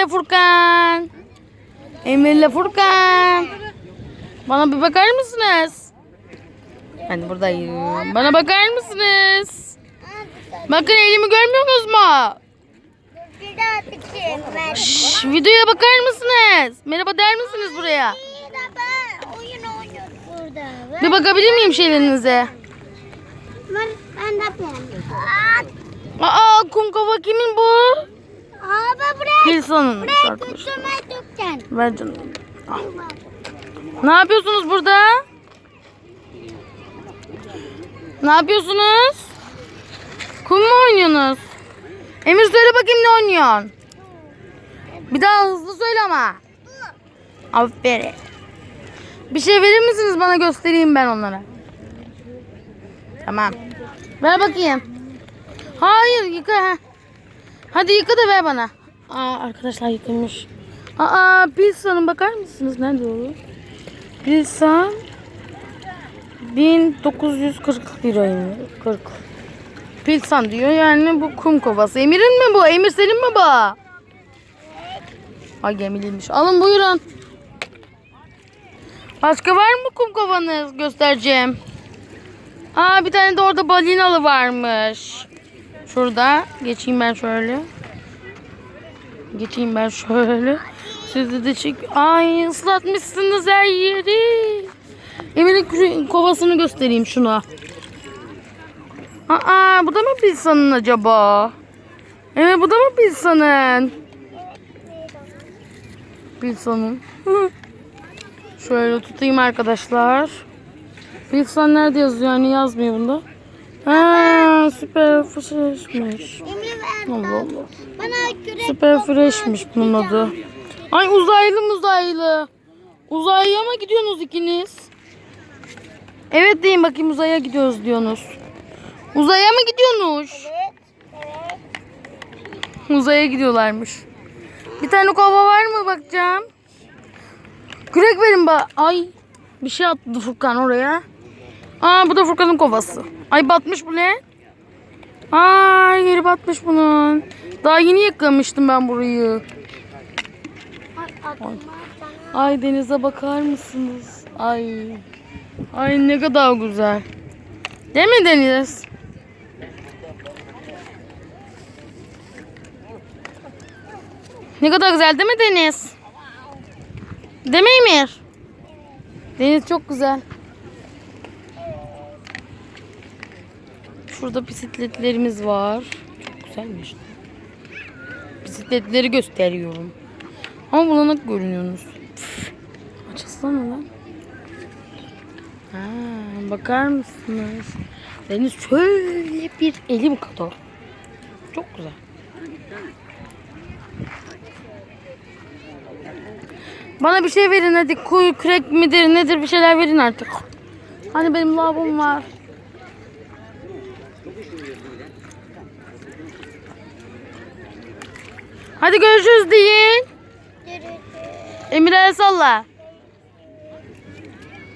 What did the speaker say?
Emir'le Furkan. Emir'le Furkan. Bana bir bakar mısınız? Ben buradayım. Bana bakar mısınız? Bakın elimi görmüyorsunuz mu? Şşş, videoya bakar mısınız? Merhaba der misiniz buraya? Bir bakabilir miyim şeylerinize? Ben, ben de yapıyorum. Aa kum kova kimin bu? Abi buraya, Pilsa'nın buraya arkadaşlar. dökeceksin. Ver canım. Al. Ne yapıyorsunuz burada? Ne yapıyorsunuz? Kum mu oynuyorsunuz? Emir söyle bakayım ne oynuyorsun? Bir daha hızlı söyle ama. Aferin. Bir şey verir misiniz bana göstereyim ben onlara. Tamam. Ver bakayım. Hayır yıka. ha. Hadi yıka da ver bana. Aa arkadaşlar yıkılmış. Aa Pilsan'ın bakar mısınız? Nerede o? Pilsan 1940 liraymış. 40. Pilsan diyor yani bu kum kovası. Emir'in mi bu? Emir senin mi bu? Ay gemiliymiş. Alın buyurun. Başka var mı kum kovanız? Göstereceğim. Aa bir tane de orada balinalı varmış. Şurada. Geçeyim ben şöyle. Geçeyim ben şöyle. Sizi de çek. Ay ıslatmışsınız her yeri. Emir'in kü- kovasını göstereyim şuna. Aa bu da mı Pilsan'ın acaba? Evet bu da mı Pilsan'ın? Pilsan'ın. Şöyle tutayım arkadaşlar. Pilsan nerede yazıyor? Yani yazmıyor bunda. Ha, süper freshmiş. Allah Allah. Süper freshmiş bunun adı. Ay uzaylı uzaylı. Uzaya mı gidiyorsunuz ikiniz? Evet deyin bakayım uzaya gidiyoruz diyorsunuz. Uzaya mı gidiyorsunuz? Uzaya gidiyorlarmış. Bir tane kova var mı bakacağım? Kürek verin ba. Ay bir şey attı Furkan oraya. Aa bu da Furkan'ın kovası. Ay batmış bu ne? Ay yeri batmış bunun. Daha yeni yıkamıştım ben burayı. Ay denize bakar mısınız? Ay. Ay ne kadar güzel. Değil mi deniz? Ne kadar güzel değil mi deniz? Değil mi Emir? Deniz çok güzel. Şurada bisikletlerimiz var. Çok güzelmiş. Bisikletleri gösteriyorum. Ama bulanık görünüyorsunuz. Açılsana lan. Ha, bakar mısınız? Deniz şöyle bir elim kadar. Çok güzel. Bana bir şey verin hadi. Kuyu, kürek midir nedir bir şeyler verin artık. Hani benim lavabom var. Hadi görüşürüz deyin. Emir'e salla.